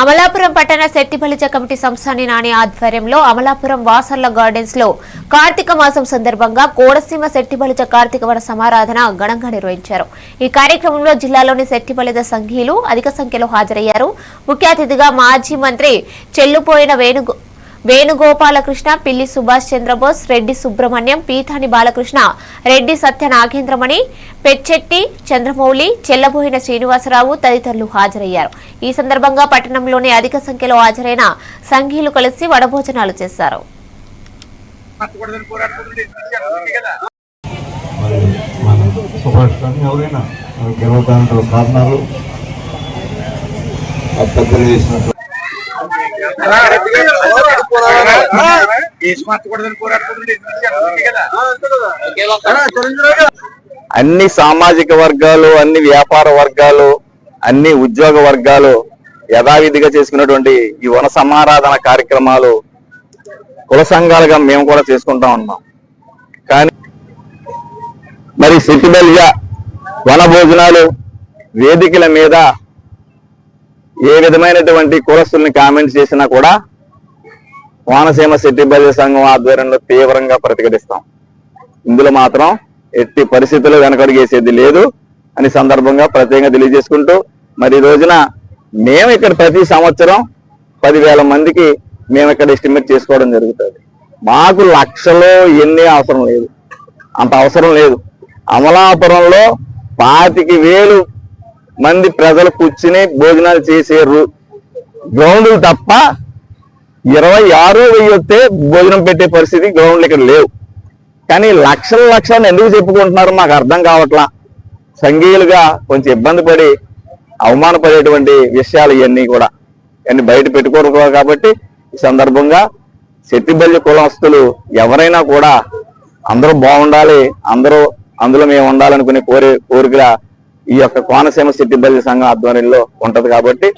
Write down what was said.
అమలాపురం పట్టణ శెట్టిబలిజ కమిటీ సంస్థాని నాని ఆధ్వర్యంలో అమలాపురం వాసర్ల గార్డెన్స్లో కార్తీక మాసం సందర్భంగా కోడసీమ శెట్టిబలిజ కార్తీక వన సమారాధన ఘనంగా నిర్వహించారు. ఈ కార్యక్రమంలో జిల్లాలోని శెట్టిబలిజ సంఘీయులు అధిక సంఖ్యలో హాజరయ్యారు. ముఖ్య అతిథిగా మాజీ మంత్రి చెల్లుపోయిన వేణుగో వేణుగోపాలకృష్ణ పిల్లి సుభాష్ చంద్రబోస్ రెడ్డి సుబ్రహ్మణ్యం పీతాని బాలకృష్ణ రెడ్డి సత్య నాగేంద్రమణి పెచ్చెట్టి చంద్రమౌళి చెల్లబోయిన శ్రీనివాసరావు తదితరులు హాజరయ్యారు. ఈ సందర్భంగా పట్టణంలోని అధిక సంఖ్యలో హాజరైన సంఘీలు కలిసి వడభోజనాలు చేశారు. సుభాష్ కానీ ఎవరైనా గెలవడానికి కారణాలు అన్ని సామాజిక వర్గాలు అన్ని వ్యాపార వర్గాలు అన్ని ఉద్యోగ వర్గాలు యథావిధిగా చేసుకున్నటువంటి ఈ వన సమారాధన కార్యక్రమాలు కుల సంఘాలుగా మేము కూడా చేసుకుంటా ఉన్నాం. కానీ మరి సిటిబల్య వన భోజనాలు వేదికల మీద ఏ విధమైనటువంటి కులస్తుల్ని కామెంట్స్ చేసినా కూడా కోనసీమ సిట్టిబల్య సంఘం ఆధ్వర్యంలో తీవ్రంగా ప్రతిఘటిస్తాం. ఇందులో మాత్రం ఎట్టి పరిస్థితుల్లో వెనకడుగేసేది లేదు అని సందర్భంగా ప్రత్యేకంగా తెలియజేసుకుంటూ మరి ఈ రోజున మేము ఇక్కడ ప్రతి సంవత్సరం పదివేల మందికి మేము ఇక్కడ ఎస్టిమేట్ చేసుకోవడం జరుగుతుంది. మాకు లక్షలో ఎన్ని అవసరం లేదు. అంత అవసరం లేదు. అమలాపురంలో పాతికి వేలు మంది ప్రజలు కూర్చుని భోజనాలు చేసే గ్రౌండ్లు తప్ప ఇరవై ఆరు వెయ్యి వస్తే భోజనం పెట్టే పరిస్థితి గ్రౌండ్లు ఇక్కడ లేవు. కానీ లక్షల లక్షలను ఎందుకు చెప్పుకుంటున్నారు మాకు అర్థం కావట్లా. సంఘీయులుగా కొంచెం ఇబ్బంది పడి అవమానపడేటువంటి విషయాలు ఇవన్నీ కూడా. ఇవన్నీ బయట పెట్టుకోరు కాబట్టి ఈ సందర్భంగా శెట్టిబల్లి కులస్తులు ఎవరైనా కూడా అందరూ బాగుండాలి అందరూ అందులో మేము ఉండాలనుకునే కోరి కోరిక ఈ యొక్క కోనసీమ శెట్టిబల్లి సంఘం ఆధ్వర్యంలో ఉంటది కాబట్టి